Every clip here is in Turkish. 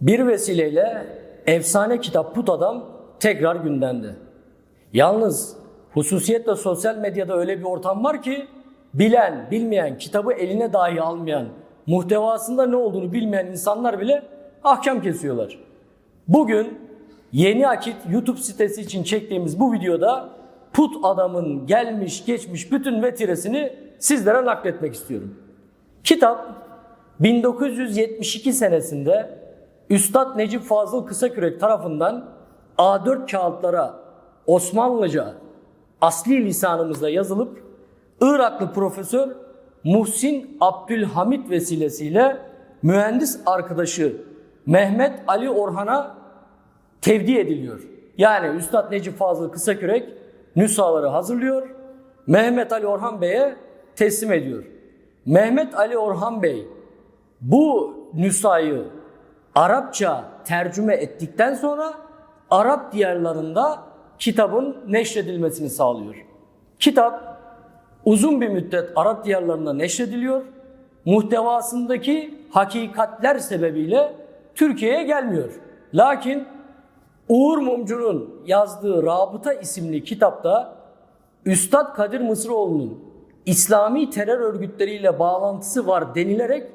Bir vesileyle efsane kitap Put Adam tekrar gündemde. Yalnız hususiyetle sosyal medyada öyle bir ortam var ki bilen, bilmeyen, kitabı eline dahi almayan, muhtevasında ne olduğunu bilmeyen insanlar bile ahkam kesiyorlar. Bugün Yeni Akit YouTube sitesi için çektiğimiz bu videoda Put Adam'ın gelmiş geçmiş bütün vetiresini sizlere nakletmek istiyorum. Kitap 1972 senesinde Üstad Necip Fazıl Kısakürek tarafından A4 kağıtlara Osmanlıca asli lisanımızda yazılıp Iraklı profesör Muhsin Abdülhamit vesilesiyle mühendis arkadaşı Mehmet Ali Orhan'a tevdi ediliyor. Yani Üstad Necip Fazıl Kısakürek nüshaları hazırlıyor. Mehmet Ali Orhan Bey'e teslim ediyor. Mehmet Ali Orhan Bey bu nüshayı Arapça tercüme ettikten sonra Arap diyarlarında kitabın neşredilmesini sağlıyor. Kitap uzun bir müddet Arap diyarlarında neşrediliyor. Muhtevasındaki hakikatler sebebiyle Türkiye'ye gelmiyor. Lakin Uğur Mumcu'nun yazdığı Rabıta isimli kitapta Üstad Kadir Mısıroğlu'nun İslami terör örgütleriyle bağlantısı var denilerek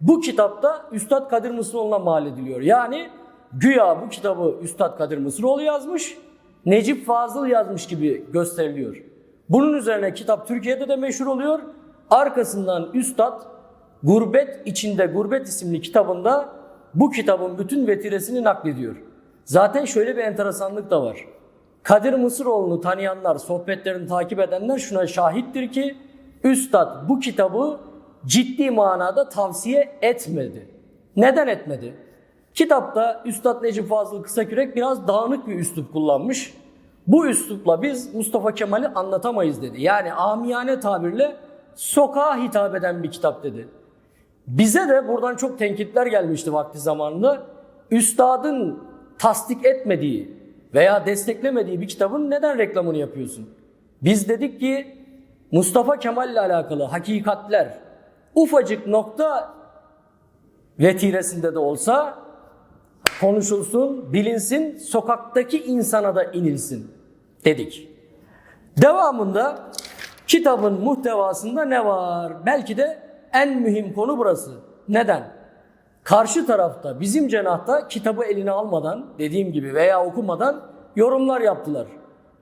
bu kitapta Üstad Kadir Mısıroğlu'na mal ediliyor. Yani güya bu kitabı Üstad Kadir Mısıroğlu yazmış, Necip Fazıl yazmış gibi gösteriliyor. Bunun üzerine kitap Türkiye'de de meşhur oluyor. Arkasından Üstad Gurbet içinde Gurbet isimli kitabında bu kitabın bütün vetiresini naklediyor. Zaten şöyle bir enteresanlık da var. Kadir Mısıroğlu'nu tanıyanlar, sohbetlerini takip edenler şuna şahittir ki Üstad bu kitabı ciddi manada tavsiye etmedi. Neden etmedi? Kitapta Üstad Necip Fazıl Kısakürek biraz dağınık bir üslup kullanmış. Bu üslupla biz Mustafa Kemal'i anlatamayız dedi. Yani amiyane tabirle sokağa hitap eden bir kitap dedi. Bize de buradan çok tenkitler gelmişti vakti zamanında. Üstadın tasdik etmediği veya desteklemediği bir kitabın neden reklamını yapıyorsun? Biz dedik ki Mustafa Kemal ile alakalı hakikatler ufacık nokta vetiresinde de olsa konuşulsun, bilinsin, sokaktaki insana da inilsin dedik. Devamında kitabın muhtevasında ne var? Belki de en mühim konu burası. Neden? Karşı tarafta bizim cenahta kitabı eline almadan dediğim gibi veya okumadan yorumlar yaptılar.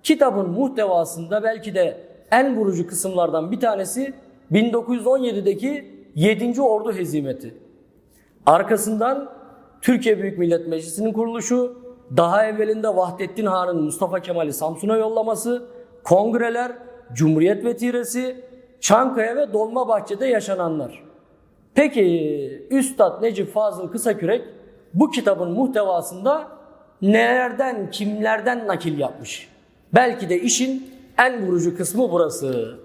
Kitabın muhtevasında belki de en vurucu kısımlardan bir tanesi 1917'deki 7. Ordu hezimeti. Arkasından Türkiye Büyük Millet Meclisi'nin kuruluşu, daha evvelinde Vahdettin Han'ın Mustafa Kemal'i Samsun'a yollaması, kongreler, Cumhuriyet vetiresi, Çankaya ve Dolmabahçe'de yaşananlar. Peki Üstad Necip Fazıl Kısakürek bu kitabın muhtevasında nelerden, kimlerden nakil yapmış? Belki de işin en vurucu kısmı burası.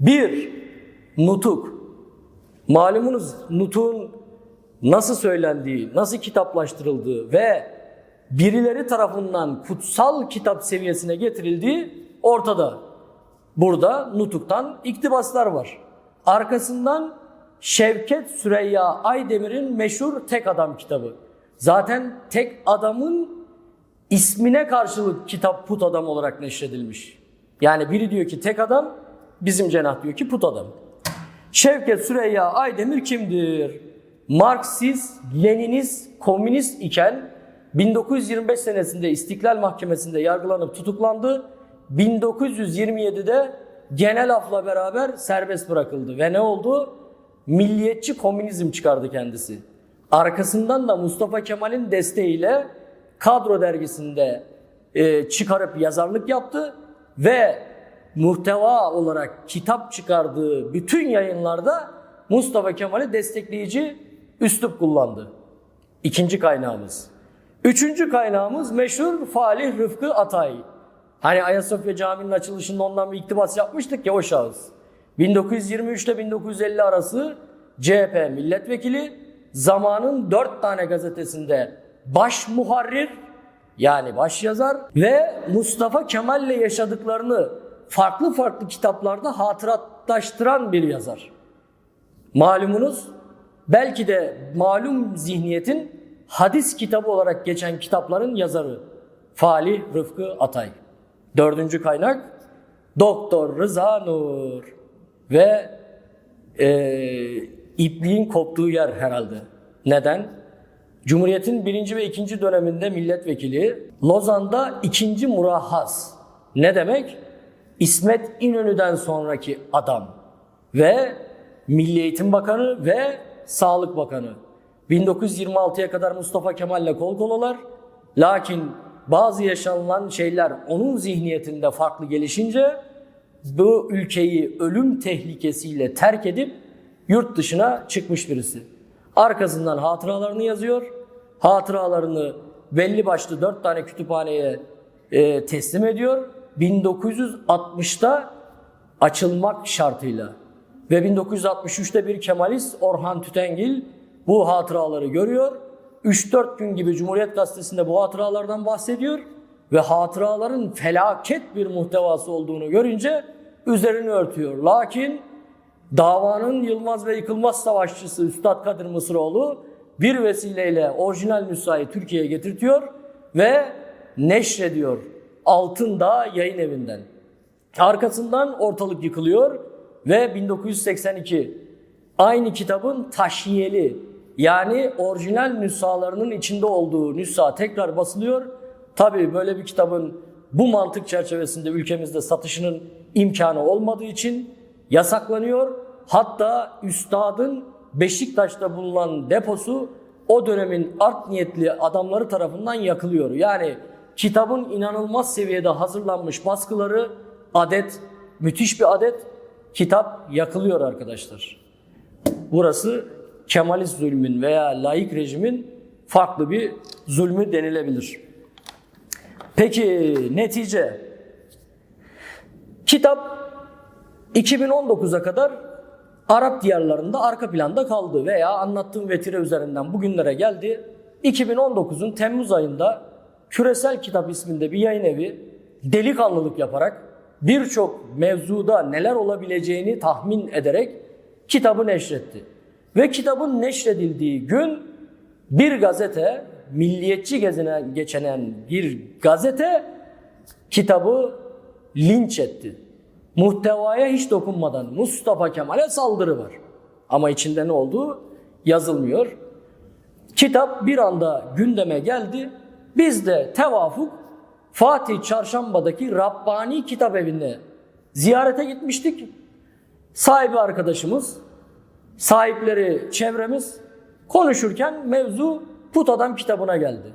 Bir, nutuk. Malumunuz nutuğun nasıl söylendiği, nasıl kitaplaştırıldığı ve birileri tarafından kutsal kitap seviyesine getirildiği ortada. Burada nutuktan iktibaslar var. Arkasından Şevket Süreyya Aydemir'in meşhur Tek Adam kitabı. Zaten tek adamın ismine karşılık kitap put adam olarak neşredilmiş. Yani biri diyor ki tek adam, bizim cenah diyor ki put adam. Şevket Süreyya Aydemir kimdir? Marksist, Leninist, komünist iken 1925 senesinde İstiklal Mahkemesi'nde yargılanıp tutuklandı. 1927'de genel afla beraber serbest bırakıldı ve ne oldu? Milliyetçi komünizm çıkardı kendisi. Arkasından da Mustafa Kemal'in desteğiyle Kadro dergisinde e, çıkarıp yazarlık yaptı ve muhteva olarak kitap çıkardığı bütün yayınlarda Mustafa Kemal'i destekleyici üslup kullandı. İkinci kaynağımız. Üçüncü kaynağımız meşhur Falih Rıfkı Atay. Hani Ayasofya Camii'nin açılışında ondan bir iktibas yapmıştık ya o şahıs. 1923 ile 1950 arası CHP milletvekili zamanın dört tane gazetesinde baş muharrir yani baş yazar ve Mustafa Kemal ile yaşadıklarını farklı farklı kitaplarda hatıratlaştıran bir yazar. Malumunuz belki de malum zihniyetin hadis kitabı olarak geçen kitapların yazarı Falih Rıfkı Atay. Dördüncü kaynak Doktor Rıza Nur ve e, ipliğin koptuğu yer herhalde. Neden? Cumhuriyet'in birinci ve ikinci döneminde milletvekili, Lozan'da ikinci murahhas. Ne demek? İsmet İnönü'den sonraki adam ve Milli Eğitim Bakanı ve Sağlık Bakanı. 1926'ya kadar Mustafa Kemal'le kol kolalar. Lakin bazı yaşanılan şeyler onun zihniyetinde farklı gelişince bu ülkeyi ölüm tehlikesiyle terk edip yurt dışına çıkmış birisi. Arkasından hatıralarını yazıyor. Hatıralarını belli başlı dört tane kütüphaneye e, teslim ediyor. 1960'ta açılmak şartıyla ve 1963'te bir Kemalist Orhan Tütengil bu hatıraları görüyor. 3-4 gün gibi Cumhuriyet Gazetesi'nde bu hatıralardan bahsediyor ve hatıraların felaket bir muhtevası olduğunu görünce üzerini örtüyor. Lakin davanın yılmaz ve yıkılmaz savaşçısı Üstad Kadir Mısıroğlu bir vesileyle orijinal nüshayı Türkiye'ye getirtiyor ve neşrediyor Altın Dağ yayın evinden. Arkasından ortalık yıkılıyor ve 1982 aynı kitabın taşiyeli yani orijinal nüshalarının içinde olduğu nüsha tekrar basılıyor. Tabii böyle bir kitabın bu mantık çerçevesinde ülkemizde satışının imkanı olmadığı için yasaklanıyor. Hatta üstadın Beşiktaş'ta bulunan deposu o dönemin art niyetli adamları tarafından yakılıyor. Yani kitabın inanılmaz seviyede hazırlanmış baskıları adet, müthiş bir adet kitap yakılıyor arkadaşlar. Burası Kemalist zulmün veya laik rejimin farklı bir zulmü denilebilir. Peki netice? Kitap 2019'a kadar Arap diyarlarında arka planda kaldı veya anlattığım vetire üzerinden bugünlere geldi. 2019'un Temmuz ayında Küresel Kitap isminde bir yayın evi delikanlılık yaparak birçok mevzuda neler olabileceğini tahmin ederek kitabı neşretti. Ve kitabın neşredildiği gün bir gazete, milliyetçi gezine geçenen bir gazete kitabı linç etti. Muhtevaya hiç dokunmadan Mustafa Kemal'e saldırı var. Ama içinde ne olduğu yazılmıyor. Kitap bir anda gündeme geldi. Biz de tevafuk Fatih Çarşamba'daki Rabbani Kitap Evi'ne ziyarete gitmiştik. Sahibi arkadaşımız, sahipleri çevremiz konuşurken mevzu Put Adam kitabına geldi.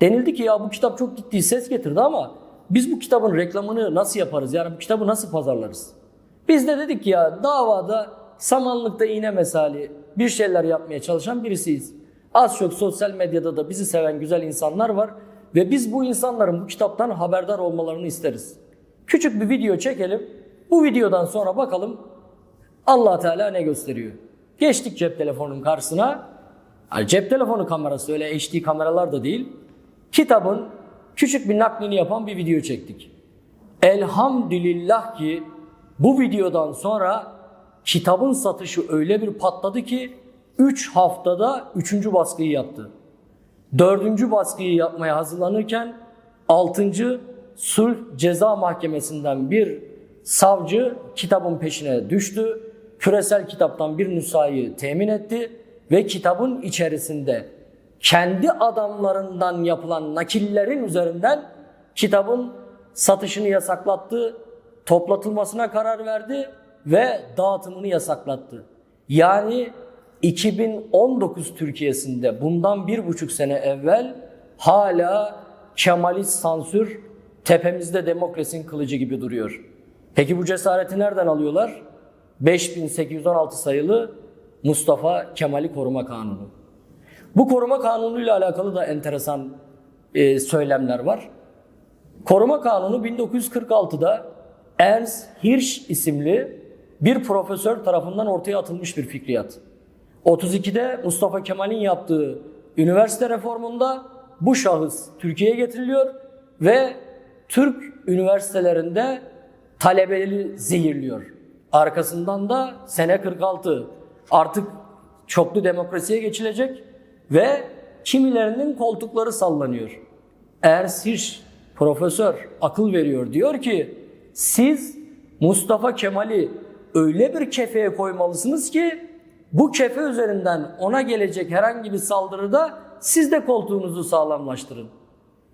Denildi ki ya bu kitap çok ciddi ses getirdi ama biz bu kitabın reklamını nasıl yaparız? Yani bu kitabı nasıl pazarlarız? Biz de dedik ya davada samanlıkta iğne mesali bir şeyler yapmaya çalışan birisiyiz. Az çok sosyal medyada da bizi seven güzel insanlar var ve biz bu insanların bu kitaptan haberdar olmalarını isteriz. Küçük bir video çekelim. Bu videodan sonra bakalım allah Teala ne gösteriyor. Geçtik cep telefonunun karşısına. Yani cep telefonu kamerası öyle HD kameralar da değil. Kitabın küçük bir naklini yapan bir video çektik. Elhamdülillah ki bu videodan sonra kitabın satışı öyle bir patladı ki 3 haftada 3. baskıyı yaptı. 4. baskıyı yapmaya hazırlanırken 6. Sulh Ceza Mahkemesi'nden bir savcı kitabın peşine düştü. Küresel kitaptan bir nüshayı temin etti ve kitabın içerisinde kendi adamlarından yapılan nakillerin üzerinden kitabın satışını yasaklattı, toplatılmasına karar verdi ve dağıtımını yasaklattı. Yani 2019 Türkiye'sinde bundan bir buçuk sene evvel hala Kemalist sansür tepemizde demokrasinin kılıcı gibi duruyor. Peki bu cesareti nereden alıyorlar? 5816 sayılı Mustafa Kemal'i Koruma Kanunu. Bu koruma kanunu ile alakalı da enteresan e, söylemler var. Koruma kanunu 1946'da Ernst Hirsch isimli bir profesör tarafından ortaya atılmış bir fikriyat. 32'de Mustafa Kemal'in yaptığı üniversite reformunda bu şahıs Türkiye'ye getiriliyor ve Türk üniversitelerinde talebeleri zehirliyor. Arkasından da sene 46 artık çoklu demokrasiye geçilecek ve kimilerinin koltukları sallanıyor. Ersiş profesör akıl veriyor. Diyor ki siz Mustafa Kemal'i öyle bir kefeye koymalısınız ki bu kefe üzerinden ona gelecek herhangi bir saldırıda siz de koltuğunuzu sağlamlaştırın.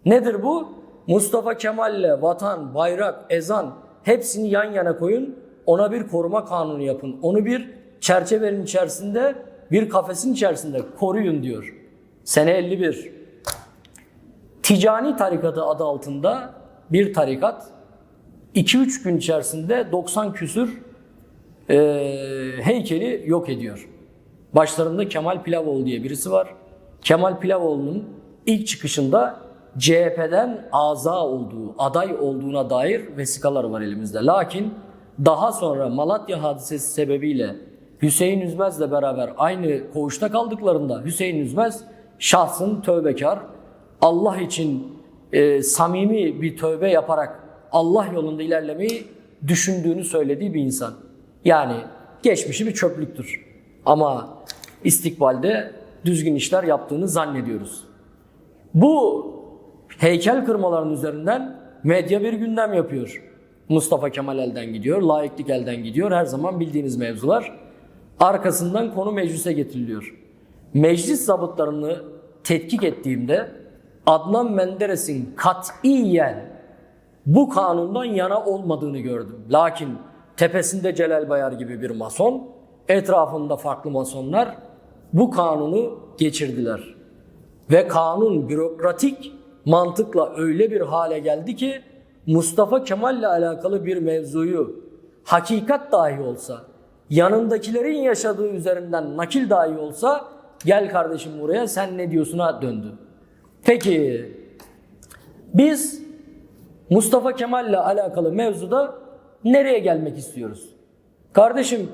Nedir bu? Mustafa Kemal'le vatan, bayrak, ezan hepsini yan yana koyun. Ona bir koruma kanunu yapın. Onu bir çerçevenin içerisinde, bir kafesin içerisinde koruyun diyor. Sene 51. Ticani tarikatı adı altında bir tarikat 2-3 gün içerisinde 90 küsür e, heykeli yok ediyor. Başlarında Kemal Pilavoğlu diye birisi var. Kemal Pilavoğlu'nun ilk çıkışında CHP'den aza olduğu, aday olduğuna dair vesikalar var elimizde. Lakin daha sonra Malatya hadisesi sebebiyle Hüseyin Üzmez'le beraber aynı koğuşta kaldıklarında Hüseyin Üzmez şahsın tövbekar, Allah için e, samimi bir tövbe yaparak Allah yolunda ilerlemeyi düşündüğünü söylediği bir insan. Yani geçmişi bir çöplüktür. Ama istikbalde düzgün işler yaptığını zannediyoruz. Bu heykel kırmaların üzerinden medya bir gündem yapıyor. Mustafa Kemal elden gidiyor, laiklik elden gidiyor. Her zaman bildiğiniz mevzular. Arkasından konu meclise getiriliyor. Meclis zabıtlarını tetkik ettiğimde Adnan Menderes'in katiyen bu kanundan yana olmadığını gördüm. Lakin tepesinde Celal Bayar gibi bir mason, etrafında farklı masonlar bu kanunu geçirdiler. Ve kanun bürokratik mantıkla öyle bir hale geldi ki Mustafa Kemal'le alakalı bir mevzuyu hakikat dahi olsa, yanındakilerin yaşadığı üzerinden nakil dahi olsa gel kardeşim buraya sen ne diyorsun'a döndü. Peki biz Mustafa Kemal'le alakalı mevzuda nereye gelmek istiyoruz? Kardeşim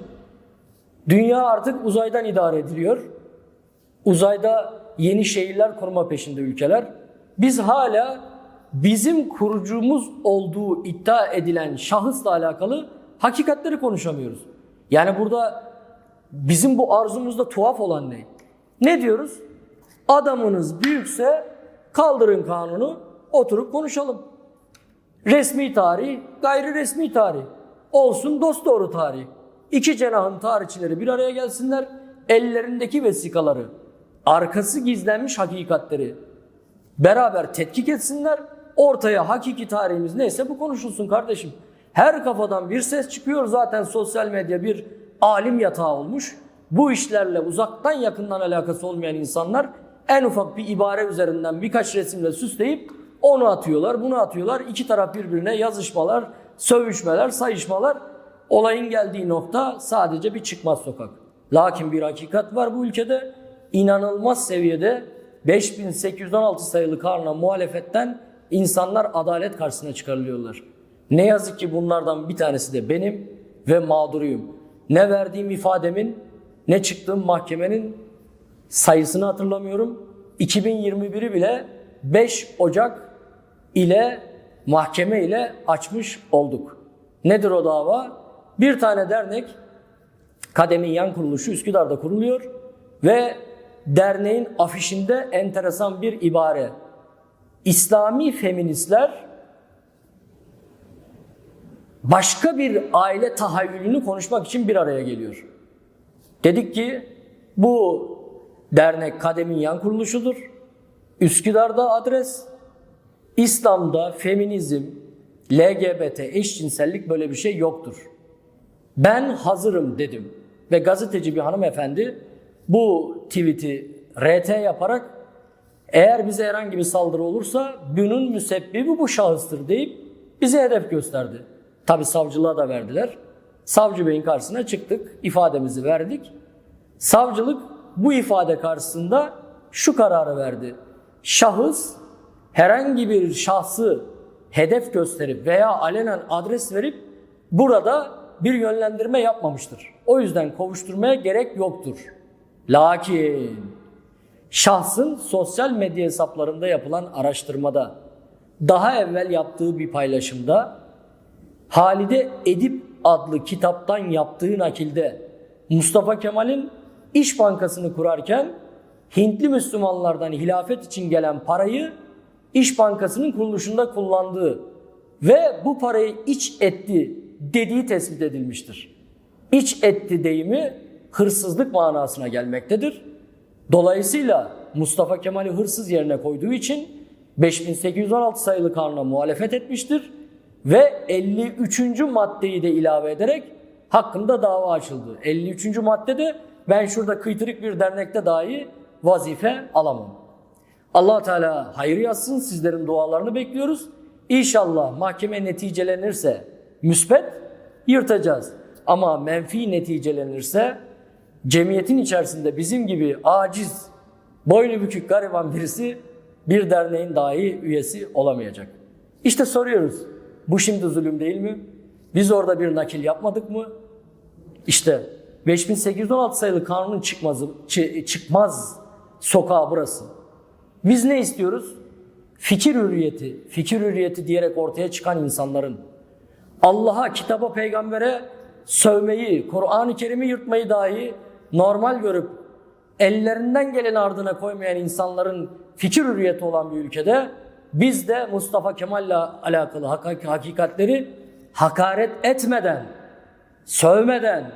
dünya artık uzaydan idare ediliyor. Uzayda yeni şehirler kurma peşinde ülkeler. Biz hala bizim kurucumuz olduğu iddia edilen şahısla alakalı hakikatleri konuşamıyoruz. Yani burada bizim bu arzumuzda tuhaf olan ne? Ne diyoruz? Adamınız büyükse kaldırın kanunu, oturup konuşalım. Resmi tarih, gayri resmi tarih. Olsun dost doğru tarih. İki cenahın tarihçileri bir araya gelsinler. Ellerindeki vesikaları, arkası gizlenmiş hakikatleri beraber tetkik etsinler. Ortaya hakiki tarihimiz neyse bu konuşulsun kardeşim. Her kafadan bir ses çıkıyor zaten sosyal medya bir alim yatağı olmuş. Bu işlerle uzaktan yakından alakası olmayan insanlar en ufak bir ibare üzerinden birkaç resimle süsleyip onu atıyorlar, bunu atıyorlar. İki taraf birbirine yazışmalar, sövüşmeler, sayışmalar. Olayın geldiği nokta sadece bir çıkmaz sokak. Lakin bir hakikat var bu ülkede. İnanılmaz seviyede 5816 sayılı kanuna muhalefetten insanlar adalet karşısına çıkarılıyorlar. Ne yazık ki bunlardan bir tanesi de benim ve mağduruyum. Ne verdiğim ifademin ne çıktığım mahkemenin sayısını hatırlamıyorum. 2021'i bile 5 Ocak ile mahkeme ile açmış olduk. Nedir o dava? Bir tane dernek Kademin Yan Kuruluşu Üsküdar'da kuruluyor ve derneğin afişinde enteresan bir ibare. İslami feministler başka bir aile tahayyülünü konuşmak için bir araya geliyor. Dedik ki bu dernek Kademin Yan Kuruluşu'dur. Üsküdar'da adres. İslam'da feminizm, LGBT, eşcinsellik böyle bir şey yoktur. Ben hazırım dedim. Ve gazeteci bir hanımefendi bu tweet'i RT yaparak eğer bize herhangi bir saldırı olursa bunun müsebbibi bu şahıstır deyip bize hedef gösterdi. Tabi savcılığa da verdiler. Savcı beyin karşısına çıktık, ifademizi verdik. Savcılık bu ifade karşısında şu kararı verdi. Şahıs herhangi bir şahsı hedef gösterip veya alenen adres verip burada bir yönlendirme yapmamıştır. O yüzden kovuşturmaya gerek yoktur. Lakin şahsın sosyal medya hesaplarında yapılan araştırmada daha evvel yaptığı bir paylaşımda Halide Edip adlı kitaptan yaptığı nakilde Mustafa Kemal'in İş Bankası'nı kurarken Hintli Müslümanlardan hilafet için gelen parayı İş Bankası'nın kuruluşunda kullandığı ve bu parayı iç etti dediği tespit edilmiştir. İç etti deyimi hırsızlık manasına gelmektedir. Dolayısıyla Mustafa Kemal'i hırsız yerine koyduğu için 5816 sayılı kanuna muhalefet etmiştir ve 53. maddeyi de ilave ederek hakkında dava açıldı. 53. maddede ben şurada kıytırık bir dernekte dahi vazife alamam. allah Teala hayır yazsın sizlerin dualarını bekliyoruz. İnşallah mahkeme neticelenirse müsbet yırtacağız. Ama menfi neticelenirse cemiyetin içerisinde bizim gibi aciz, boynu bükük gariban birisi bir derneğin dahi üyesi olamayacak. İşte soruyoruz. Bu şimdi zulüm değil mi? Biz orada bir nakil yapmadık mı? İşte 5816 sayılı kanunun çıkmazı, çı- çıkmaz sokağı burası. Biz ne istiyoruz? Fikir hürriyeti, fikir hürriyeti diyerek ortaya çıkan insanların Allah'a, kitaba, peygambere sövmeyi, Kur'an-ı Kerim'i yırtmayı dahi normal görüp ellerinden geleni ardına koymayan insanların fikir hürriyeti olan bir ülkede biz de Mustafa Kemal'le alakalı hak- hakikatleri hakaret etmeden, sövmeden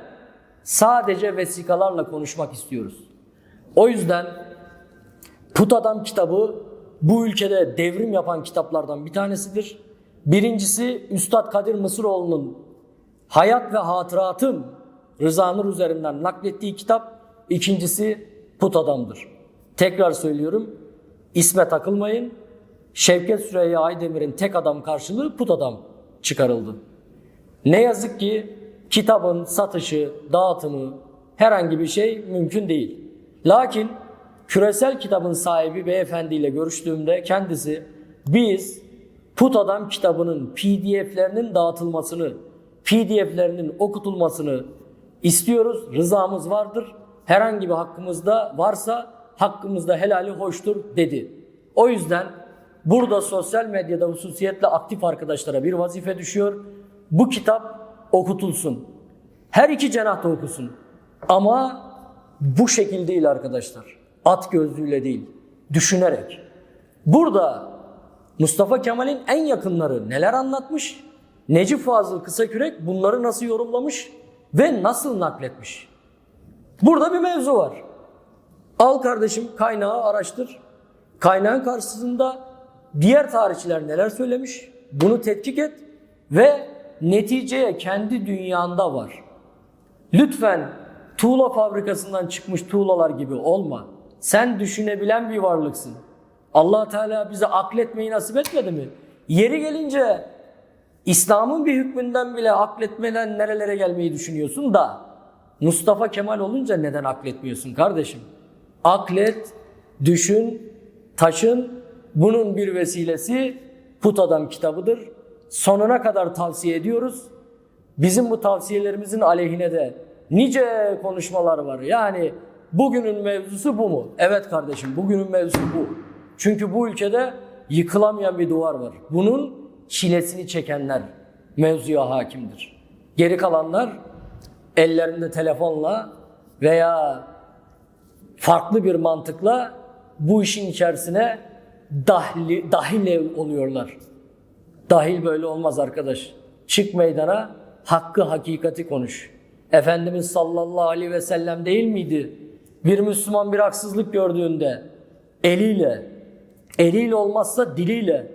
sadece vesikalarla konuşmak istiyoruz. O yüzden Put Adam kitabı bu ülkede devrim yapan kitaplardan bir tanesidir. Birincisi Üstad Kadir Mısıroğlu'nun Hayat ve Hatıratım Rıza Nur üzerinden naklettiği kitap. İkincisi Put Adam'dır. Tekrar söylüyorum. İsme takılmayın. Şevket Süreyya Aydemir'in tek adam karşılığı Put Adam çıkarıldı. Ne yazık ki kitabın satışı, dağıtımı herhangi bir şey mümkün değil. Lakin küresel kitabın sahibi beyefendiyle görüştüğümde kendisi biz Put Adam kitabının PDF'lerinin dağıtılmasını, PDF'lerinin okutulmasını istiyoruz. Rızamız vardır. Herhangi bir hakkımızda varsa hakkımızda helali hoştur dedi. O yüzden burada sosyal medyada hususiyetle aktif arkadaşlara bir vazife düşüyor. Bu kitap okutulsun. Her iki cenahta okusun. Ama bu şekil değil arkadaşlar. At gözlüğüyle değil. Düşünerek. Burada Mustafa Kemal'in en yakınları neler anlatmış? Necip Fazıl Kısakürek bunları nasıl yorumlamış ve nasıl nakletmiş? Burada bir mevzu var. Al kardeşim kaynağı araştır. Kaynağın karşısında diğer tarihçiler neler söylemiş? Bunu tetkik et ve neticeye kendi dünyanda var. Lütfen tuğla fabrikasından çıkmış tuğlalar gibi olma. Sen düşünebilen bir varlıksın. allah Teala bize akletmeyi nasip etmedi mi? Yeri gelince İslam'ın bir hükmünden bile akletmeden nerelere gelmeyi düşünüyorsun da Mustafa Kemal olunca neden akletmiyorsun kardeşim? Aklet, düşün, taşın. Bunun bir vesilesi Put Adam kitabıdır. Sonuna kadar tavsiye ediyoruz. Bizim bu tavsiyelerimizin aleyhine de nice konuşmalar var. Yani bugünün mevzusu bu mu? Evet kardeşim bugünün mevzusu bu. Çünkü bu ülkede yıkılamayan bir duvar var. Bunun çilesini çekenler mevzuya hakimdir. Geri kalanlar ellerinde telefonla veya farklı bir mantıkla bu işin içerisine dahil, dahil oluyorlar. Dahil böyle olmaz arkadaş. Çık meydana hakkı hakikati konuş. Efendimiz sallallahu aleyhi ve sellem değil miydi? Bir Müslüman bir haksızlık gördüğünde eliyle, eliyle olmazsa diliyle,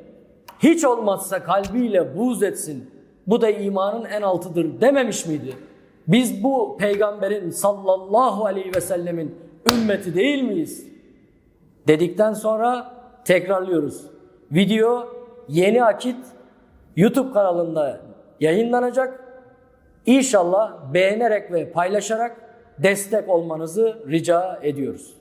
hiç olmazsa kalbiyle buğz etsin. Bu da imanın en altıdır dememiş miydi? Biz bu peygamberin sallallahu aleyhi ve sellemin ümmeti değil miyiz? Dedikten sonra tekrarlıyoruz. Video Yeni Akit YouTube kanalında yayınlanacak. İnşallah beğenerek ve paylaşarak destek olmanızı rica ediyoruz.